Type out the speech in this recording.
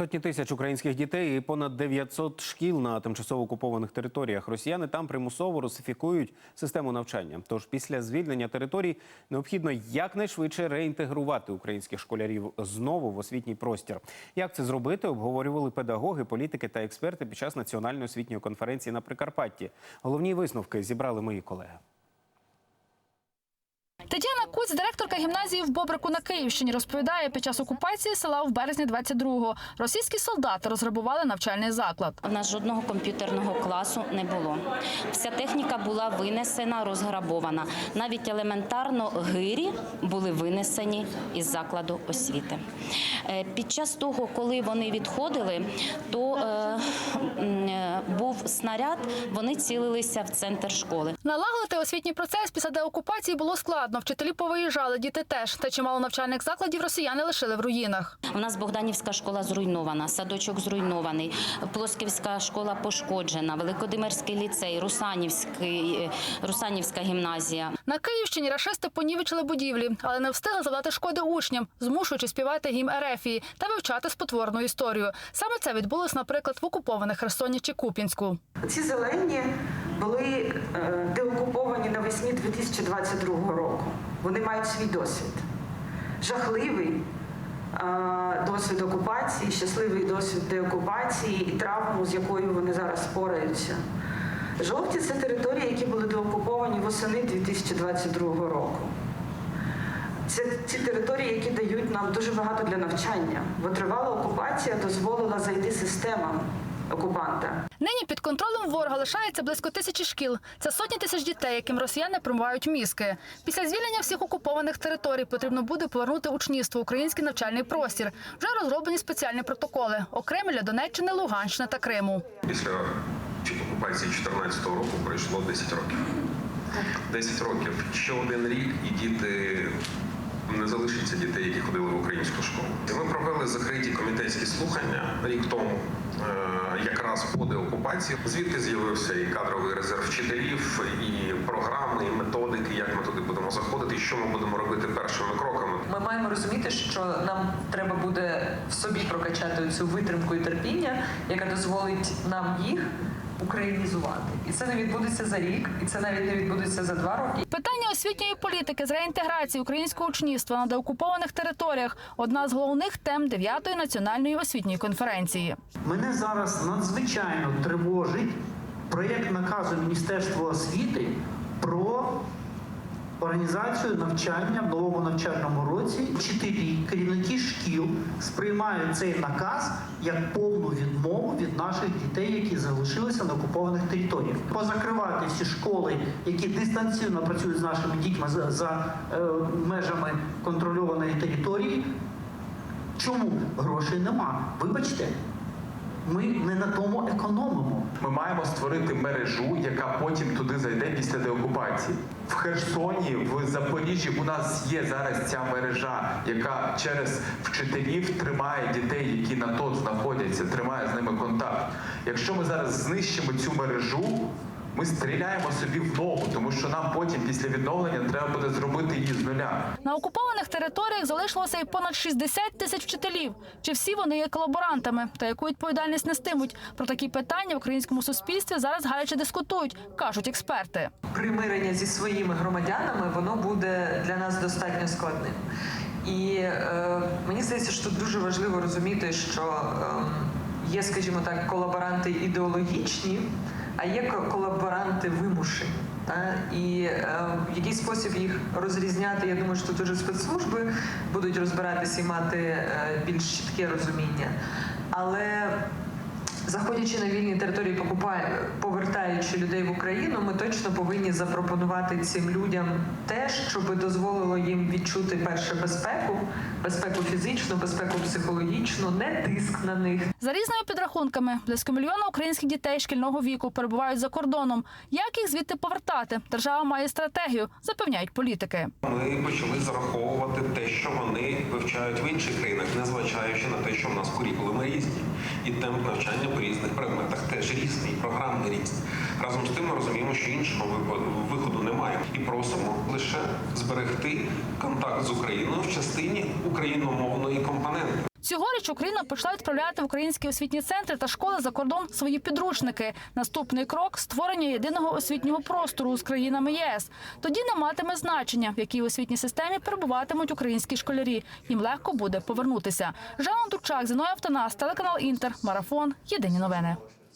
Сотні тисяч українських дітей і понад 900 шкіл на тимчасово окупованих територіях. Росіяни там примусово русифікують систему навчання. Тож після звільнення територій необхідно якнайшвидше реінтегрувати українських школярів знову в освітній простір. Як це зробити, обговорювали педагоги, політики та експерти під час національної освітньої конференції на Прикарпатті. Головні висновки зібрали мої колеги. Тетяна Куць, директорка гімназії в Бобрику на Київщині, розповідає, під час окупації села в березні 22-го російські солдати розграбували навчальний заклад. У нас жодного комп'ютерного класу не було. Вся техніка була винесена, розграбована. Навіть елементарно гирі були винесені із закладу освіти. Е, Під час того, коли вони відходили, то е, е, був снаряд, вони цілилися в центр школи. Налагодити освітній процес після деокупації було складно. Вчителі повиїжджали, діти теж. Та чимало навчальних закладів росіяни лишили в руїнах. У нас Богданівська школа зруйнована, садочок зруйнований, Плосківська школа пошкоджена, Великодимирський ліцей, Русанівський, е, Русанівська гімназія. На Київщині рашисти понівечили будівлі, але не встигли завдати шкоди учням, змушуючи співати гімн Ерефії та вивчати спотворну історію. Саме це відбулось, наприклад, в окупованих Херсоні чи Куп'янську. Ці зелені були е, деокуповані навесні 2022 року. Вони мають свій досвід. Жахливий е, досвід окупації, щасливий досвід деокупації і травму, з якою вони зараз спораються. Жовті це території, які були деокуповані восени 2022 року. Це ці території, які дають нам дуже багато для навчання. Бо тривала окупація дозволила зайти системам окупанта. Нині під контролем ворога лишається близько тисячі шкіл. Це сотні тисяч дітей, яким росіяни промивають мізки. Після звільнення всіх окупованих територій потрібно буде повернути учнівство в український навчальний простір. Вже розроблені спеціальні протоколи, окремі для Донеччини, Луганщини та Криму. Після окупації 2014 року пройшло 10 років. 10 років, ще один рік, і діти не залишиться дітей, які ходили в українську школу. І ми провели закриті комітетські слухання рік тому, е, якраз по деокупації, звідки з'явився і кадровий резерв вчителів, і програми, і методики, як ми туди будемо заходити, і що ми будемо робити першими кроками. Ми маємо розуміти, що нам треба буде в собі прокачати цю витримку і терпіння, яка дозволить нам їх українізувати. І це не відбудеться за рік, і це навіть не відбудеться за два роки. Питання освітньої політики з реінтеграції українського учнівства на деокупованих територіях одна з головних тем 9-ї національної освітньої конференції. Мене зараз надзвичайно тривожить проєкт наказу Міністерства освіти про організацію навчання в новому навчальному році. Вчителі, керівники шкіл сприймають цей наказ як повну відмову від наших дітей, які залишилися на окупованих територіях. Позакривати всі школи, які дистанційно працюють з нашими дітьми за, за е, межами контрольованої території. Чому грошей нема? Вибачте, ми не на тому економимо. Ми маємо створити мережу, яка потім туди зайде після деокупації. В Херсоні, в Запоріжжі у нас є зараз ця мережа, яка через вчителів тримає дітей, які на то знаходяться, тримає з ними контакт. Якщо ми зараз знищимо цю мережу, ми стріляємо собі в ногу, тому що нам потім після відновлення треба буде зробити її з нуля. На окупованих територіях залишилося і понад 60 тисяч вчителів. Чи всі вони є колаборантами? Та яку відповідальність нестимуть? Про такі питання в українському суспільстві зараз гаряче дискутують, кажуть експерти. Примирення зі своїми громадянами воно буде для нас достатньо складним. І е, мені здається, що тут дуже важливо розуміти, що е, є, скажімо так, колаборанти ідеологічні, а є колаборанти вимушені. І е, в який спосіб їх розрізняти, я думаю, що тут уже спецслужби будуть розбиратися і мати е, більш чітке розуміння. Але Заходячи на вільні території, покупає, повертаючи людей в Україну, ми точно повинні запропонувати цим людям те, що би дозволило їм відчути перше безпеку, безпеку фізичну, безпеку психологічну, не тиск на них, За різними підрахунками, близько мільйона українських дітей шкільного віку перебувають за кордоном. Як їх звідти повертати? Держава має стратегію, запевняють політики. Ми почали зараховувати те, що вони вивчають в інших країнах, незважаючи на те, що в нас курікулуми різні, і темп навчання по різних предметах теж різний, програмний різний. Разом з тим ми розуміємо, що іншого виходу, немає, і просимо лише зберегти контакт з Україною в частині україномовної. Цьогоріч Україна почала відправляти в українські освітні центри та школи за кордон свої підручники. Наступний крок створення єдиного освітнього простору з країнами єС. Тоді не матиме значення, в якій освітній системі перебуватимуть українські школярі. Їм легко буде повернутися. Жанна Турчак, Зіноя Автонас, телеканал Інтер, Марафон. Єдині новини.